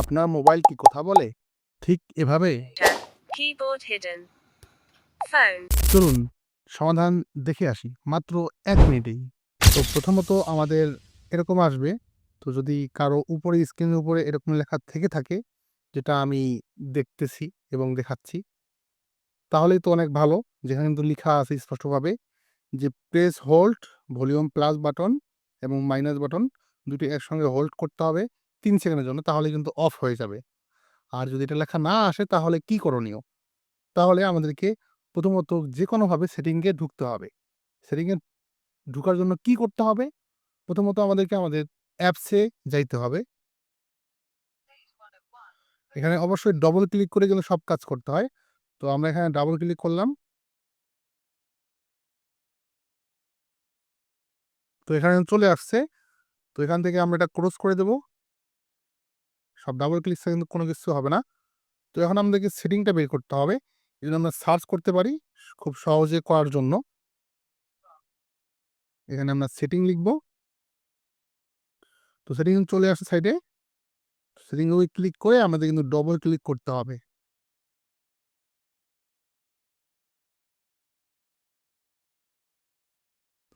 আপনার মোবাইল কি কথা বলে? ঠিক এভাবে. চলুন সমাধান দেখে আসি মাত্র এক মিনিটেই। তো প্রথমত আমাদের এরকম আসবে তো যদি কারও উপরে স্ক্রিনের উপরে এরকম লেখা থেকে থাকে যেটা আমি দেখতেছি এবং দেখাচ্ছি তাহলেই তো অনেক ভালো। যেখানে কিন্তু লেখা আছে স্পষ্টভাবে যে press hold volume plus button এবং মাইনাস বাটন দুটি একসঙ্গে হোল্ড করতে হবে। তিন সেকেন্ডের জন্য, তাহলে কিন্তু অফ হয়ে যাবে। আর যদি এটা লেখা না আসে, তাহলে কি করণীয়? তাহলে আমাদেরকে প্রথমত যে কোনোভাবে সেটিংয়ে ঢুকতে হবে। সেটিংয়ে ঢুকার জন্য কি করতে হবে? প্রথমত আমাদেরকে আমাদের অ্যাপসে যাইতে হবে। এখানে অবশ্যই ডবল ক্লিক করে কিন্তু সব কাজ করতে হয়। তো আমরা এখানে ডাবল ক্লিক করলাম। তো এখানে চলে আসছে। তো এখান থেকে আমরা এটা ক্রস করে দেব। সব ডাবল ক্লিক কিন্তু কোনো কিছু হবে না। তো এখন আমাদেরকে সেটিংটা বের করতে হবে। এই জন্য আমরা সার্চ করতে পারি খুব সহজে করার জন্য। এখানে আমরা সেটিং লিখব। তো সেটিং চলে আসে সাইডে সেটিং ওই ক্লিক করে আমাদের কিন্তু ডবল ক্লিক করতে হবে।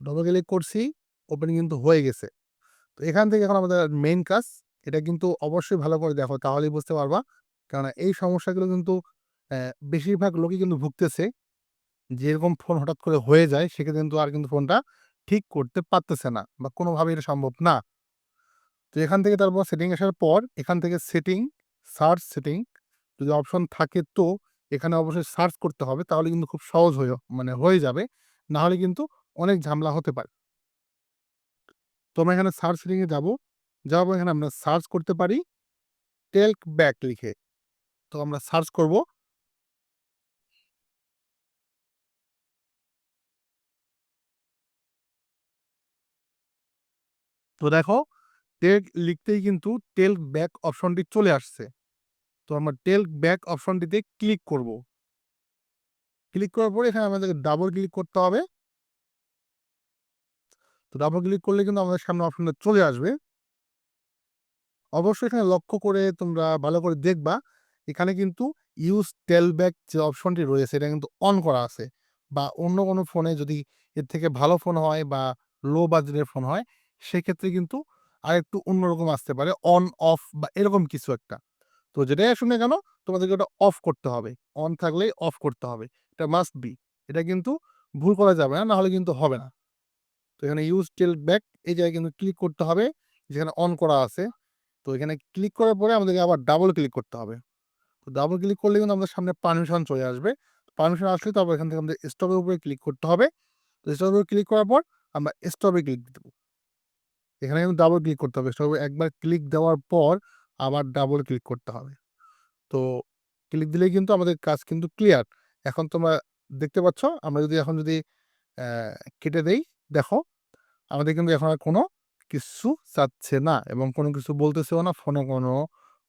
ডবল ক্লিক করছি ওপেন কিন্তু হয়ে গেছে। তো এখান থেকে এখন আমাদের মেইন কাজ এটা কিন্তু অবশ্যই ভালো করে দেখো, তাহলেই বুঝতে পারবা। কেননা এই সমস্যাগুলো কিন্তু বেশিরভাগ লোকই কিন্তু ভুগতেছে। যেরকম ফোন হঠাৎ করে হয়ে যায়, সেক্ষেত্রে কিন্তু আর কিন্তু ফোনটা ঠিক করতে পারতেছে না বা কোনোভাবে এটা সম্ভব না। তো এখান থেকে তারপর সেটিং আসার পর, এখান থেকে সেটিং সার্চ সেটিং যদি অপশন থাকে তো, এখানে অবশ্যই সার্চ করতে হবে, তাহলে কিন্তু খুব সহজ হয়ে মানে হয়ে যাবে। না হলে কিন্তু অনেক ঝামেলা হতে পারে। তো আমরা এখানে সার্চ সেটিংয়ে যাব। যাওয়ার পর এখানে আমরা সার্চ করতে পারি। টেলক ব্যাক লিখে। তো আমরা সার্চ করব। তো দেখো টেক লিখতেই কিন্তু টেল ব্যাক অপশনটি চলে আসছে। তো আমরা টেল ব্যাক অপশনটিতে ক্লিক করব। ক্লিক করার পরে এখানে আমাদের ডাবল ক্লিক করতে হবে। তো ডাবল ক্লিক করলে কিন্তু আমাদের সামনে অপশনটা চলে আসবে। অবশ্যই এখানে লক্ষ্য করে তোমরা ভালো করে দেখবা। এখানে কিন্তু ইউজ টেল ব্যাক যে অপশনটি রয়েছে, এটা কিন্তু অন করা আছে বা অন্য কোনো ফোনে যদি এর থেকে ভালো ফোন হয় বা লো বাজেটের ফোন হয়, সেক্ষেত্রে কিন্তু আর একটু অন্যরকম আসতে পারে অন অফ বা এরকম কিছু একটা। তো যেটাই শুনে কেন, তোমাদেরকে ওটা অফ করতে হবে। অন থাকলেই অফ করতে হবে। এটা মাস্ট বি এটা কিন্তু ভুল করা যাবে না, নাহলে কিন্তু হবে না। তো এখানে ইউজ টেল ব্যাক এই জায়গায় কিন্তু ক্লিক করতে হবে, যেখানে অন করা আছে। তো এখানে ক্লিক করার পরে আমাদেরকে আবার ডাবল ক্লিক করতে হবে। তো ডাবল ক্লিক করলে কিন্তু আমাদের সামনে পারমিশন চলে আসবে। পারমিশন আসলে তারপর এখান থেকে আমাদের স্টপের উপরে ক্লিক করতে হবে। তো স্টপের উপরে ক্লিক করার পর আমরা স্টপে ক্লিক দেবো। এখানে কিন্তু ডাবল ক্লিক করতে হবে। স্টপে একবার ক্লিক দেওয়ার পর আবার ডাবল ক্লিক করতে হবে। তো ক্লিক দিলেই কিন্তু আমাদের কাজ কিন্তু ক্লিয়ার এখন তোমরা দেখতে পাচ্ছ, আমরা যদি এখন যদি কেটে দেই, দেখো, আমাদের কিন্তু এখন আর কোনো কিছু চাচ্ছে না এবং কোনো কিছু বলতেছেও না, ফোনে কোনো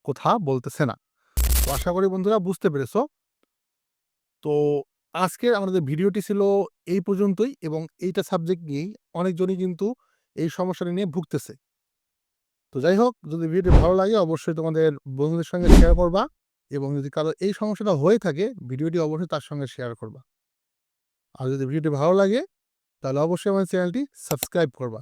কথা বলতেছে না। তো আশা করি বন্ধুরা বুঝতে পেরেছ। তো আজকের আমাদের ভিডিওটি ছিল এই পর্যন্তই এবং এইটা সাবজেক্ট নিয়েই অনেকজনই কিন্তু এই সমস্যাটা নিয়ে ভুগতেছে। তো যাই হোক, যদি ভিডিওটি ভালো লাগে অবশ্যই তোমাদের বন্ধুদের সঙ্গে শেয়ার করবা এবং যদি কারও এই সমস্যাটা হয়ে থাকে, ভিডিওটি অবশ্যই তার সঙ্গে শেয়ার করবা। আর যদি ভিডিওটি ভালো লাগে, তাহলে অবশ্যই আমার চ্যানেলটি সাবস্ক্রাইব করবা।